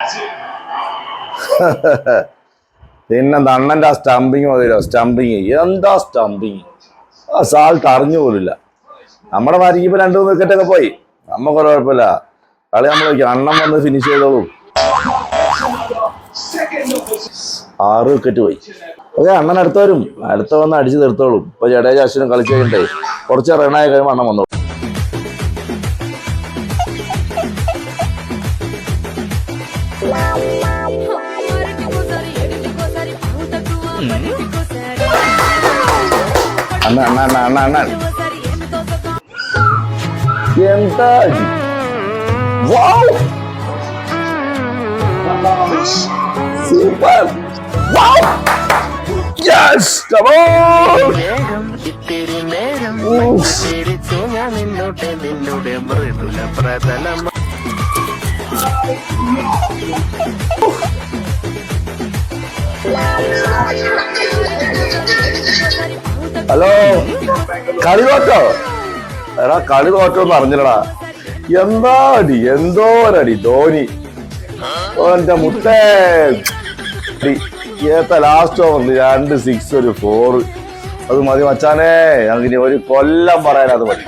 പിന്നെ അണ്ണന്റെ ആ സ്റ്റംപിങ് മതിയോ സ്റ്റംപിങ് എന്താ സ്റ്റംപിങ് ആ സാൾട്ട് അറിഞ്ഞു പോലില്ല നമ്മുടെ മാരിക്ക് ഇപ്പൊ രണ്ടു മൂന്ന് വിക്കറ്റൊക്കെ പോയി. നമുക്ക് കുഴപ്പമില്ല. കളി നമ്മൾ അണ്ണൻ വന്ന് ഫിനിഷ് ചെയ്തോളൂ. ആറ് വിക്കറ്റ് പോയി. ഓക്കെ അണ്ണൻ അടുത്തവരും അടുത്ത വന്ന് അടിച്ച് തീർത്തോളും ഇപ്പൊ ജഡേജ അശ്വിനും കളിച്ചു കഴിഞ്ഞിട്ടേ കുറച്ച് റണ്ണായി കഴിയുമ്പോൾ അണ്ണൻ വന്നോളൂ. Hmm. Anak, anak, anak, anak, anak. Cinta. Wow. Super. Wow. Yes, come on. Oof. Hello കളി തോറ്റോ? എടാ കളി തോറ്റോ എന്ന് അറിഞ്ഞില്ലടാ. എന്താ അടി എന്തോരടി ധോനി ഓന്റെ മുട്ടേ ലാസ്റ്റ് ഓവർ രണ്ട് സിക്സ് ഒരു ഫോർ അത് മതി മച്ചാനേ. അങ്ങനെ ഒരു കൊല്ലം പറയാനത് മതി.